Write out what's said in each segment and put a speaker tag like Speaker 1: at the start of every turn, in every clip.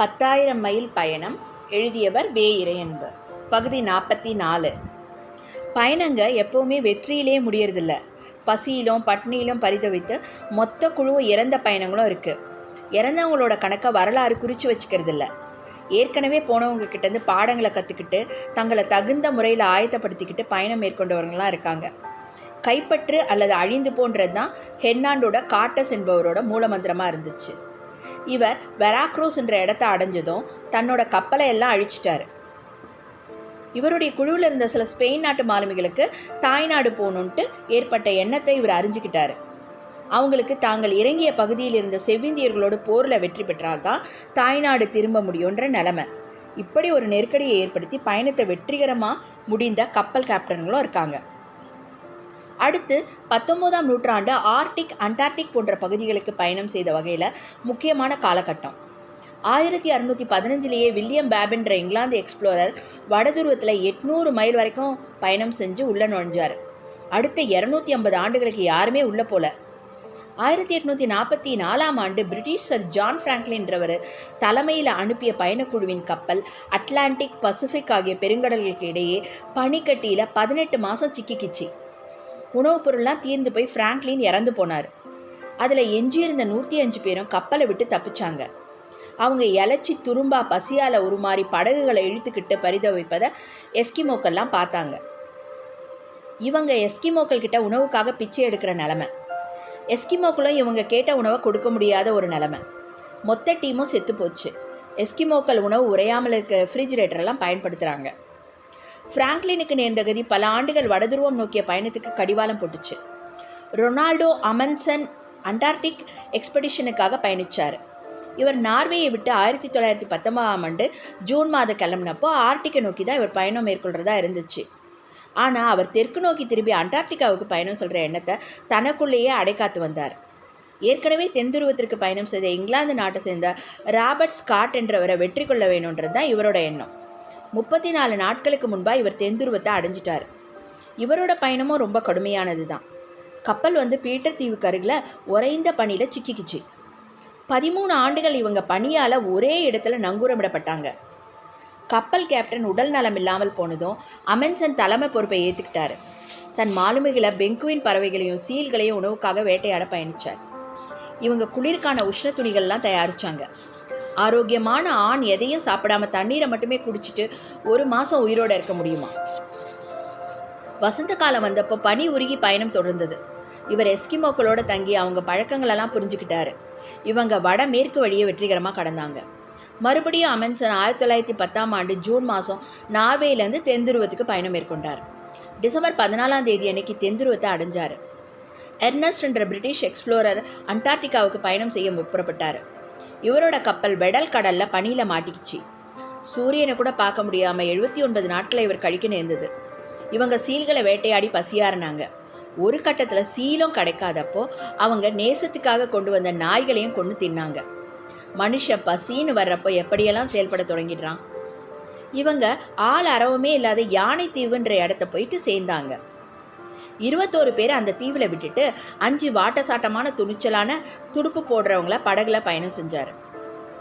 Speaker 1: பத்தாயிரம் மைல் பயணம் எழுதியவர் வே இறையன்பு. பகுதி நாற்பத்தி நாலு பயணங்க எப்போவுமே வெற்றியிலே முடியறதில்ல. பசியிலும் பட்னியிலும் பரிதவித்து மொத்த குழுவும் இறந்த பயணங்களும் இருக்குது இறந்தவங்களோட கணக்கை வரலாறு குறித்து வச்சுக்கிறதில்ல. ஏற்கனவே போனவங்க கிட்டேருந்து பாடங்களை கற்றுக்கிட்டு தங்களை தகுந்த முறையில் ஆயத்தப்படுத்திக்கிட்டு பயணம் மேற்கொண்டவங்களாம் இருக்காங்க. கைப்பற்று அல்லது அழிந்து போன்றது தான் ஹெர்னாண்டோட காட்டஸ் என்பவரோட மூலமந்திரமாக இருந்துச்சு. இவர் வெராக்ரூஸ் என்ற இடத்த அடைஞ்சதும் தன்னோட கப்பலை எல்லாம் அழிச்சிட்டாரு. இவருடைய குழுவில் இருந்த சில ஸ்பெயின் நாட்டு மாலுமிகளுக்கு தாய்நாடு போகணுன்ட்டு ஏற்பட்ட எண்ணத்தை இவர் அறிஞ்சுக்கிட்டாரு. அவங்களுக்கு தாங்கள் இறங்கிய பகுதியில் இருந்த செவ்விந்தியர்களோடு போரில் வெற்றி பெற்றால்தான் தாய்நாடு திரும்ப முடியுன்ற நிலைமை. இப்படி ஒரு நெருக்கடியை ஏற்படுத்தி பயணத்தை வெற்றிகரமாக முடிந்த கப்பல் கேப்டன்களும் இருக்காங்க. அடுத்து பத்தொம்போதாம் நூற்றாண்டு ஆர்டிக் அண்டார்டிக் போன்ற பகுதிகளுக்கு பயணம் செய்த வகையில் முக்கியமான காலகட்டம். ஆயிரத்தி அறுநூற்றி பதினஞ்சிலேயே வில்லியம் பேபின்ற இங்கிலாந்து எக்ஸ்ப்ளோரர் வடதுருவத்தில் எட்நூறு மைல் வரைக்கும் பயணம் செஞ்சு உள்ளே நுழைஞ்சார். அடுத்த இரநூத்தி ஐம்பது ஆண்டுகளுக்கு யாருமே உள்ளே போல. ஆயிரத்தி எட்நூற்றி நாற்பத்தி நாலாம் ஆண்டு பிரிட்டிஷ் சர் ஜான் ஃப்ராங்க்லின்றவர் தலைமையில் அனுப்பிய பயணக்குழுவின் கப்பல் அட்லாண்டிக் பசிபிக் ஆகிய பெருங்கடல்களுக்கு இடையே பனிக்கட்டியில் பதினெட்டு மாதம் சிக்கிக்கிச்சு. உணவுப் பொருள்லாம் தீர்ந்து போய் ஃப்ராங்க்லின் இறந்து போனார். அதில் எஞ்சியிருந்த நூற்றி அஞ்சு பேரும் கப்பலை விட்டு தப்பிச்சாங்க. அவங்க இலைச்சி துரும்பா பசியால் உருமாறி படகுகளை இழுத்துக்கிட்டு பரிதவிப்பதை எஸ்கிமோக்கள்லாம் பார்த்தாங்க. இவங்க எஸ்கிமோக்கள் கிட்ட உணவுக்காக பிச்சை எடுக்கிற நிலமை. எஸ்கிமோக்களும் இவங்க கேட்ட உணவை கொடுக்க முடியாத ஒரு நிலமை. மொத்த டீமும் செத்து போச்சு. எஸ்கிமோக்கள் உணவு உறையாமல் இருக்கிற ரெஃப்ரிஜிரேட்டரெல்லாம் பயன்படுத்துகிறாங்க ஃப்ராங்க்லினுக்கு நேர்ந்த கதி பல ஆண்டுகள் வடதுருவம் நோக்கிய பயணத்துக்கு கடிவாளம் போட்டுச்சு. ரொனால்டோ அமன்சன் அண்டார்டிக் எக்ஸ்பெடிஷனுக்காக பயணித்தார் இவர் நார்வேயை விட்டு ஆயிரத்தி தொள்ளாயிரத்தி பத்தொன்பதாம் ஆண்டு ஜூன் மாதம் கிளம்பினப்போ ஆர்டிக்கை நோக்கி தான் இவர் பயணம் மேற்கொள்கிறதா இருந்துச்சு. ஆனால் அவர் தெற்கு நோக்கி திரும்பி அண்டார்டிகாவுக்கு பயணம் சொல்கிற எண்ணத்தை தனக்குள்ளேயே அடைக்காத்து வந்தார். ஏற்கனவே தென்துருவத்திற்கு பயணம் செய்த இங்கிலாந்து நாட்டை சேர்ந்த ராபர்ட் ஸ்காட் என்றவரை வெற்றி கொள்ள வேணுன்றது தான் இவரோட எண்ணம். முப்பத்தி நாலு நாட்களுக்கு முன்பாக இவர் தென்துருவத்தை அடைஞ்சிட்டார். இவரோட பயணமும் ரொம்ப கடுமையானது தான் கப்பல் வந்து பீட்டர் தீவுக்கு அருகில் உறைந்த பனியில் சிக்கிக்கிச்சு. பதிமூணு ஆண்டுகள் இவங்க பணியால் ஒரே இடத்துல நங்கூரமிடப்பட்டாங்க. கப்பல் கேப்டன் உடல் நலம் இல்லாமல் போனதும் அமென்சன் தலைமை பொறுப்பை ஏற்றுக்கிட்டாரு தன் மாலுமிகளை பெங்குவின் பறவைகளையும் சீல்களையும் உணவுக்காக வேட்டையாட பயணித்தார் இவங்க குளிர்கான உஷ்ண துணிகள்லாம் தயாரித்தாங்க ஆரோக்கியமான ஆண் எதையும் சாப்பிடாம தண்ணீரை மட்டுமே குடிச்சிட்டு ஒரு மாதம் உயிரோடு இருக்க முடியுமா? வசந்த காலம் வந்தப்போ பனி உருகி பயணம் தொடர்ந்தது. இவர் எஸ்கிமோக்களோட தங்கி அவங்க பழக்கங்களெல்லாம் புரிஞ்சுக்கிட்டாரு. இவங்க வட மேற்கு வழியை வெற்றிகரமாக கடந்தாங்க. மறுபடியும் அமென்சன் ஆயிரத்தி தொள்ளாயிரத்தி பத்தாம் ஆண்டு ஜூன் மாதம் நார்வேலேருந்து தென்துருவத்துக்கு பயணம் மேற்கொண்டார். டிசம்பர் பதினாலாம் தேதி அன்னைக்கு தென்துருவத்தை அடைஞ்சார். எர்னஸ்ட் என்ற பிரிட்டிஷ் எக்ஸ்ப்ளோரர் அண்டார்டிகாவுக்கு பயணம் செய்ய புறப்பட்டார். இவரோட கப்பல் வெடல் கடலில் பனியில் மாட்டிக்கிச்சு. சூரியனை கூட பார்க்க முடியாமல் எழுபத்தி ஒன்பது நாட்களை இவர் கழிக்க நேர்ந்தது. இவங்க சீல்களை வேட்டையாடி பசியாறினாங்க. ஒரு கட்டத்தில் சீலும் கிடைக்காதப்போ அவங்க நேசத்துக்காக கொண்டு வந்த நாய்களையும் கொண்டு தின்னாங்க. மனுஷன் பசின்னு வர்றப்போ எப்படியெல்லாம் செயல்பட தொடங்கிடுறான்? இவங்க ஆள் அறவுமே இல்லாத யானை தீவுன்ற இடத்த போயிட்டு சேர்ந்தாங்க. இருபத்தோரு பேர் அந்த தீவில் விட்டுட்டு அஞ்சு வாட்டசாட்டமான துணிச்சலான துடுப்பு போடுறவங்கள படகுல பயணம் செஞ்சார்.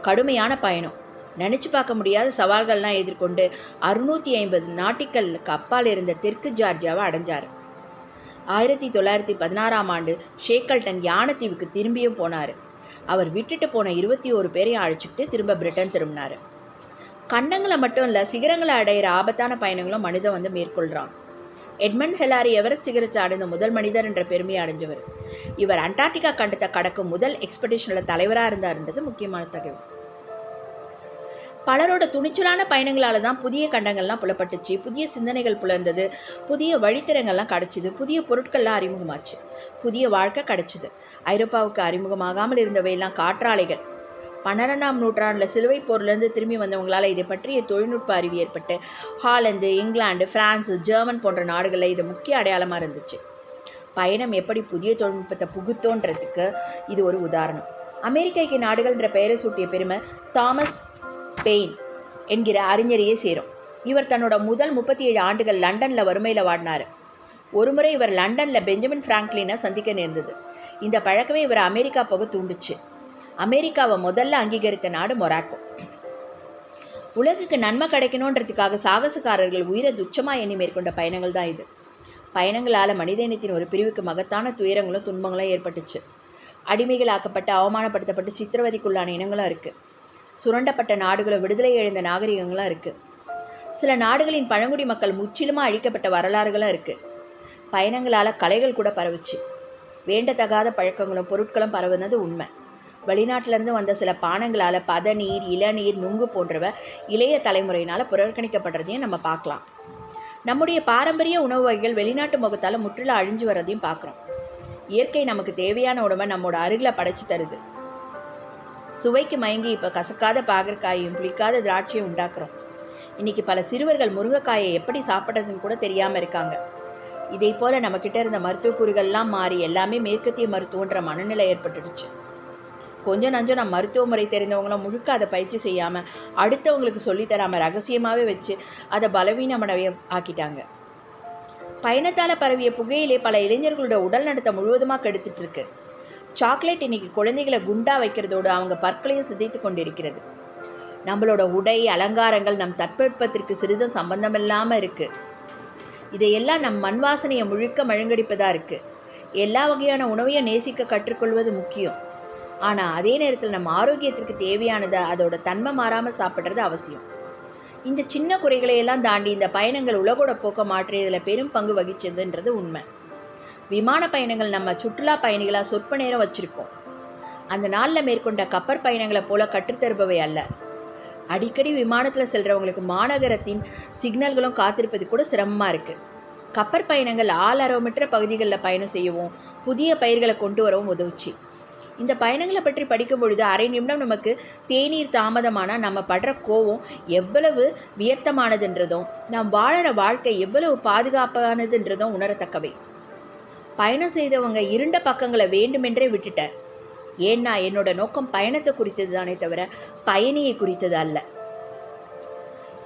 Speaker 1: கடுமையான பயணம். நினச்சி பார்க்க முடியாத சவால்கள்லாம் எதிர்கொண்டு அறுநூற்றி ஐம்பது நாட்டிக்கலுக்கு அப்பால் இருந்த தெற்கு ஜார்ஜியாவை அடைஞ்சார். ஆயிரத்தி தொள்ளாயிரத்தி பதினாறாம் ஆண்டு ஷேக்கல்டன் யானத்தீவுக்கு திரும்பியும் போனார். அவர் விட்டுட்டு போன இருபத்தி ஒரு பேரையும் அழைச்சிக்கிட்டு திரும்ப பிரிட்டன் திரும்பினார். கண்டங்களை மட்டும் இல்லை சிகரங்களை அடையிற ஆபத்தான பயணங்களும் மனிதன் வந்து மேற்கொள்கிறான் எட்மண்ட் ஹெலாரி எவரெஸ்ட் சிகரத்தை அடைந்த முதல் மனிதர் என்ற பெருமையை அடைஞ்சவர். இவர் அண்டார்டிகா கண்டத்தை கடக்கும் முதல் எக்ஸ்பெடிஷனில் தலைவராக இருந்தார்ன்றது முக்கியமான தகவல். பலரோட துணிச்சலான பயணங்களால் தான் புதிய கண்டங்கள்லாம் புலப்பட்டுச்சு புதிய சிந்தனைகள் புலர்ந்தது புதிய வழித்தரங்கள்லாம் கிடச்சிது புதிய பொருட்கள்லாம் அறிமுகமாச்சு புதிய வாழ்க்கை கிடச்சிது. ஐரோப்பாவுக்கு அறிமுகமாகாமல் இருந்தவையெல்லாம் காற்றாலைகள் பன்னிரெண்டாம் நூற்றாண்டில் சிலுவை போர்லேருந்து திரும்பி வந்தவங்களால் இதை பற்றிய தொழில்நுட்ப அறிவு ஏற்பட்டு ஹாலந்து இங்கிலாந்து பிரான்ஸு ஜெர்மன் போன்ற நாடுகளில் இது முக்கிய அடையாளமாக இருந்துச்சு. பயணம் எப்படி புதிய தொழில்நுட்பத்தை புகுத்தோன்றதுக்கு இது ஒரு உதாரணம். அமெரிக்க ஐக்கிய நாடுகள்ன்ற பெயரை சூட்டிய பெருமை தாமஸ் பெயின் என்கிற அறிஞரையே சேரும். இவர் தன்னோட முதல் முப்பத்தி ஏழு ஆண்டுகள் லண்டனில் வறுமையில் வாடினார். ஒருமுறை இவர் லண்டனில் பெஞ்சமின் ஃப்ராங்க்லினை சந்திக்க நேர்ந்தது. இந்த பழக்கமே இவர் அமெரிக்கா போக தூண்டுச்சு. அமெரிக்காவை முதல்ல அங்கீகரித்த நாடு மொராக்கோ. உலகுக்கு நன்மை கிடைக்கணுன்றதுக்காக சாகசக்காரர்கள் உயிரை துச்சமாக எண்ணி மேற்கொண்ட பயணங்கள் தான் இது. பயணங்களால் மனித இனத்தின் ஒரு பிரிவுக்கு மகத்தான துயரங்களும் துன்பங்களும் ஏற்பட்டுச்சு. அடிமைகளாக்கப்பட்டு அவமானப்படுத்தப்பட்டு சித்திரவதைக்குள்ளான இனங்களும் இருக்குது சுரண்டப்பட்ட நாடுகளும் விடுதலை எழுந்த நாகரிகங்களும் இருக்குது சில நாடுகளின் பழங்குடி மக்கள் முற்றிலுமாக அழிக்கப்பட்ட வரலாறுகளும் இருக்குது பயணங்களால் கலைகள் கூட பரவுச்சு. வேண்டத்தகாத பழக்கங்களும் பொருட்களும் பரவுனது உண்மை. வெளிநாட்டிலேருந்து வந்த சில பானங்களால் பதநீர் இளநீர் நுங்கு போன்றவை இளைய தலைமுறையினால் புறக்கணிக்கப்படுறதையும் நம்ம பார்க்கலாம். நம்முடைய பாரம்பரிய உணவு வகைகள் வெளிநாட்டு முகத்தால் முற்றிலும் அழிஞ்சு வர்றதையும் பார்க்குறோம். இயற்கை நமக்கு தேவையான உணவை நம்மோட அருகில் படைச்சு தருது. சுவைக்கு மயங்கி இப்போ கசக்காத பாகற்காயையும் புளிக்காத திராட்சையும் உண்டாக்குறோம். இன்றைக்கி பல சிறுவர்கள் முருங்கைக்காயை எப்படி சாப்பிட்றதுன்னு கூட தெரியாமல் இருக்காங்க. இதே போல் நம்மக்கிட்ட இருந்த மருத்துவ கூறுகள்லாம் மாறி எல்லாமே மேற்கத்திய மருத்துவன்ற மனநிலை ஏற்பட்டுடுச்சு. கொஞ்சம் நஞ்சம் நான் மருத்துவ முறை தெரிந்தவங்களும் முழுக்க அதை பயிற்சி செய்யாமல் அடுத்தவங்களுக்கு சொல்லித் தராமல் ரகசியமாகவே வச்சு அதை பலவீனமனவே ஆக்கிட்டாங்க. பயணத்தால் பரவிய புகையிலே பல இளைஞர்களோட உடல் நடத்தை முழுவதுமாக கெடுத்துட்டு இருக்கு சாக்லேட் இன்னைக்கு குழந்தைகளை குண்டா வைக்கிறதோடு அவங்க பற்களையும் சிதைத்து கொண்டிருக்கிறது. நம்மளோட உடை அலங்காரங்கள் நம் தட்பெட்பத்திற்கு சிறிதும் சம்பந்தமில்லாமல் இருக்குது இதையெல்லாம் நம் மண் வாசனையை முழுக்க மழுங்கடிப்பதாக இருக்குது எல்லா வகையான உணவையும் நேசிக்க கற்றுக்கொள்வது முக்கியம். ஆனால் அதே நேரத்தில் நம்ம ஆரோக்கியத்திற்கு தேவையானதை அதோட தன்மை மாறாமல் சாப்பிட்றது அவசியம். இந்த சின்ன குறைகளை எல்லாம் தாண்டி இந்த பயணங்கள் உலகோட போக்க மாற்றியதில் பெரும் பங்கு வகிச்சதுன்றது உண்மை. விமான பயணங்கள் நம்ம சுற்றுலா பயணிகளாக சொற்ப நேரம் வச்சுருக்கோம். அந்த நாளில் மேற்கொண்ட கப்பர் பயணங்களை போல கற்றுத்தருபவை அல்ல. அடிக்கடி விமானத்தில் செல்கிறவங்களுக்கு மாநகரத்தின் சிக்னல்களும் காத்திருப்பது கூட சிரமமாக இருக்குது கப்பற் பயணங்கள் ஆளரவமற்ற பகுதிகளில் பயணம் செய்யவும் புதிய பயிர்களை கொண்டு வரவும் உதவுச்சு. இந்த பயணங்களை பற்றி படிக்கும் பொழுது அரை நிமிடம் நமக்கு தேநீர் தாமதமானால் நம்ம படுற கோவம் எவ்வளவு வியர்த்தமானதுன்றதும் நாம் வாழற வாழ்க்கை எவ்வளவு பாதுகாப்பானதுன்றதும் உணரத்தக்கவை. பயணம் செய்தவங்க இருண்ட பக்கங்களை வேண்டுமென்றே விட்டுட்டேன் ஏன்னா என்னோட நோக்கம் பயணத்தை குறித்தது தானே தவிர பயணியை குறித்தது அல்ல.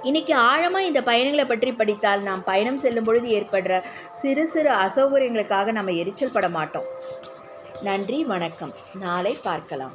Speaker 1: இன்னைக்கு ஆழமாக இந்த பயணங்களை பற்றி படித்தால் நாம் பயணம் செல்லும் பொழுது ஏற்படுற சிறு சிறு அசௌகரியங்களுக்காக நம்ம எரிச்சல் பட மாட்டோம். நன்றி வணக்கம். நாளை பார்க்கலாம்.